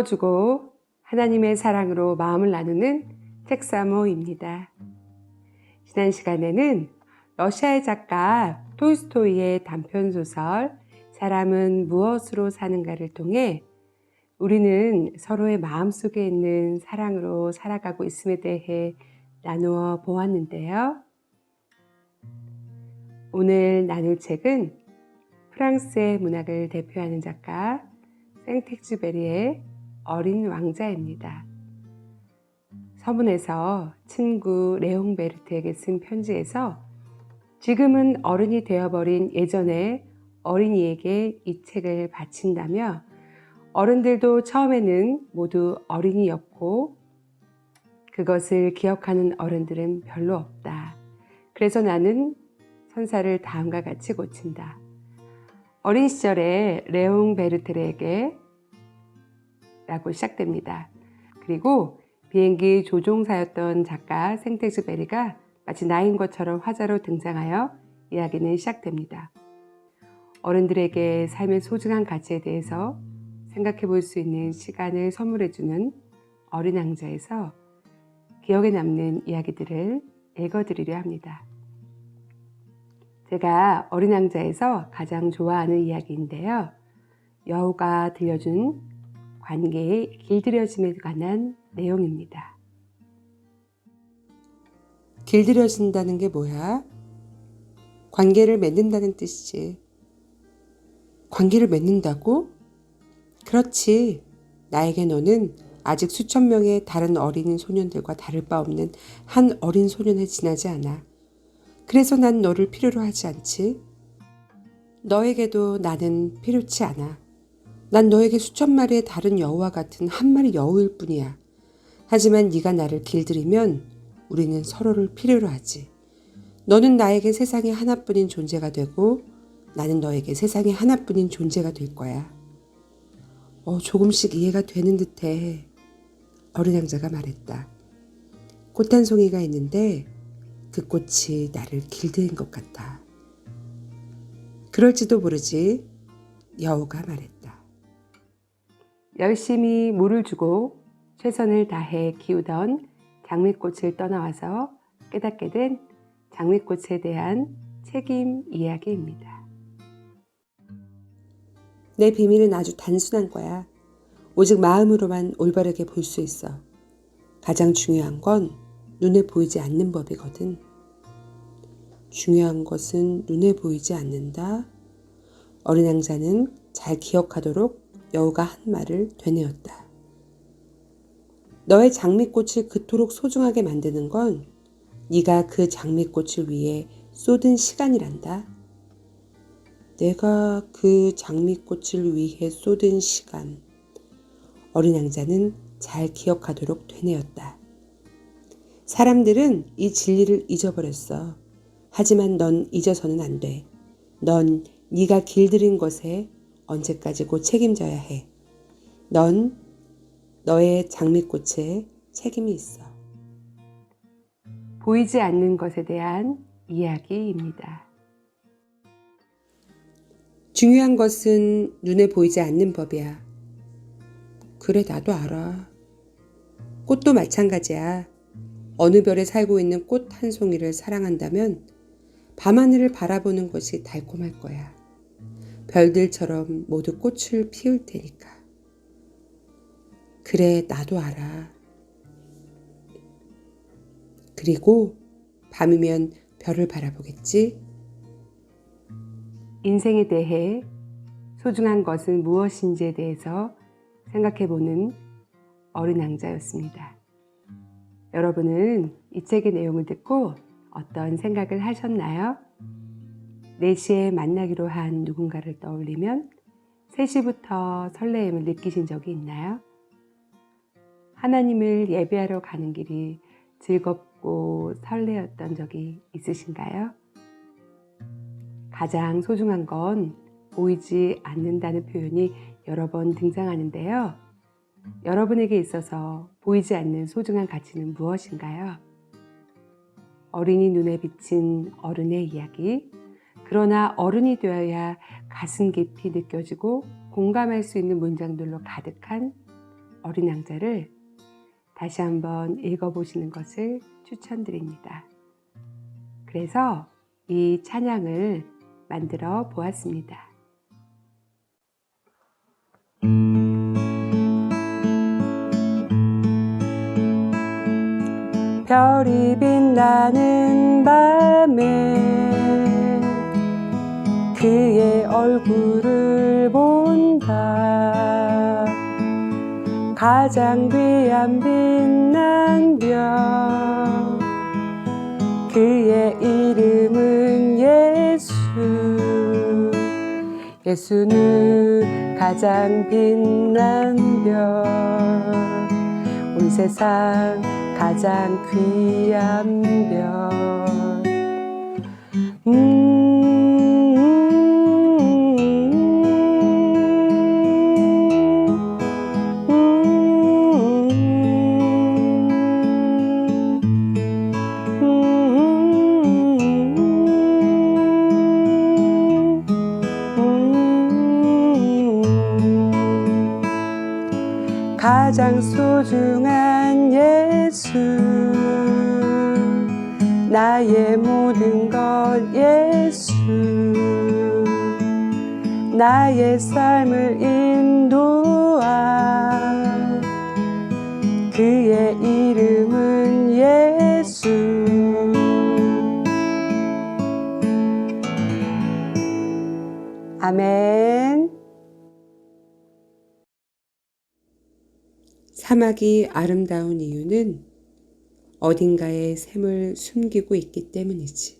읽어주고 하나님의 사랑으로 마음을 나누는 책사모입니다. 지난 시간에는 러시아의 작가 톨스토이의 단편 소설 사람은 무엇으로 사는가를 통해 우리는 서로의 마음 속에 있는 사랑으로 살아가고 있음에 대해 나누어 보았는데요. 오늘 나눌 책은 프랑스의 문학을 대표하는 작가 생텍쥐베리의 어린 왕자입니다. 서문에서 친구 레옹 베르트에게 쓴 편지에서 지금은 어른이 되어버린 예전에 어린이에게 이 책을 바친다며 어른들도 처음에는 모두 어린이였고 그것을 기억하는 어른들은 별로 없다. 그래서 나는 선사를 다음과 같이 고친다. 어린 시절에 레옹 베르트에게 라고 시작됩니다. 그리고 비행기 조종사였던 작가 생텍스베리가 마치 나인 것처럼 화자로 등장하여 이야기는 시작됩니다. 어른들에게 삶의 소중한 가치에 대해서 생각해 볼 수 있는 시간을 선물해 주는 어린 왕자에서 기억에 남는 이야기들을 읽어 드리려 합니다. 제가 어린 왕자에서 가장 좋아하는 이야기인데요. 여우가 들려준 관계의 길들여짐에 관한 내용입니다. 길들여진다는 게 뭐야? 관계를 맺는다는 뜻이지. 관계를 맺는다고? 그렇지. 나에게 너는 아직 수천 명의 다른 어린 소년들과 다를 바 없는 한 어린 소년에 지나지 않아. 그래서 난 너를 필요로 하지 않지. 너에게도 나는 필요치 않아. 난 너에게 수천 마리의 다른 여우와 같은 한 마리 여우일 뿐이야. 하지만 네가 나를 길들이면 우리는 서로를 필요로 하지. 너는 나에게 세상에 하나뿐인 존재가 되고 나는 너에게 세상에 하나뿐인 존재가 될 거야. 어, 조금씩 이해가 되는 듯해. 어린 왕자가 말했다. 꽃 한 송이가 있는데 그 꽃이 나를 길들인 것 같아. 그럴지도 모르지. 여우가 말했다. 열심히 물을 주고 최선을 다해 키우던 장미꽃을 떠나와서 깨닫게 된 장미꽃에 대한 책임 이야기입니다. 내 비밀은 아주 단순한 거야. 오직 마음으로만 올바르게 볼 수 있어. 가장 중요한 건 눈에 보이지 않는 법이거든. 중요한 것은 눈에 보이지 않는다. 어린 왕자는 잘 기억하도록 여우가 한 말을 되뇌었다. 너의 장미꽃을 그토록 소중하게 만드는 건 네가 그 장미꽃을 위해 쏟은 시간이란다. 내가 그 장미꽃을 위해 쏟은 시간. 어린 왕자는 잘 기억하도록 되뇌었다. 사람들은 이 진리를 잊어버렸어. 하지만 넌 잊어서는 안 돼. 넌 네가 길들인 것에 언제까지고 책임져야 해. 넌 너의 장미꽃에 책임이 있어. 보이지 않는 것에 대한 이야기입니다. 중요한 것은 눈에 보이지 않는 법이야. 그래, 나도 알아. 꽃도 마찬가지야. 어느 별에 살고 있는 꽃 한 송이를 사랑한다면 밤하늘을 바라보는 것이 달콤할 거야. 별들처럼 모두 꽃을 피울 테니까. 그래, 나도 알아. 그리고 밤이면 별을 바라보겠지? 인생에 대해 소중한 것은 무엇인지에 대해서 생각해 보는 어린 왕자였습니다. 여러분은 이 책의 내용을 듣고 어떤 생각을 하셨나요? 4시에 만나기로 한 누군가를 떠올리면 3시부터 설레임을 느끼신 적이 있나요? 하나님을 예배하러 가는 길이 즐겁고 설레었던 적이 있으신가요? 가장 소중한 건 보이지 않는다는 표현이 여러 번 등장하는데요. 여러분에게 있어서 보이지 않는 소중한 가치는 무엇인가요? 어린이 눈에 비친 어른의 이야기. 그러나 어른이 되어야 가슴 깊이 느껴지고 공감할 수 있는 문장들로 가득한 어린 왕자를 다시 한번 읽어보시는 것을 추천드립니다. 그래서 이 찬양을 만들어 보았습니다. 별이 빛나는 밤에 그의 얼굴을 본다. 가장 귀한 빛난 별. 그의 이름은 예수. 예수는 가장 빛난 별 온 세상 가장 귀한 별. 음, 가장 소중한 예수. 나의 모든 것 예수. 나의 삶을 인도한 그의 이름은 예수. 아멘 사막이 아름다운 이유는 어딘가에 샘을 숨기고 있기 때문이지.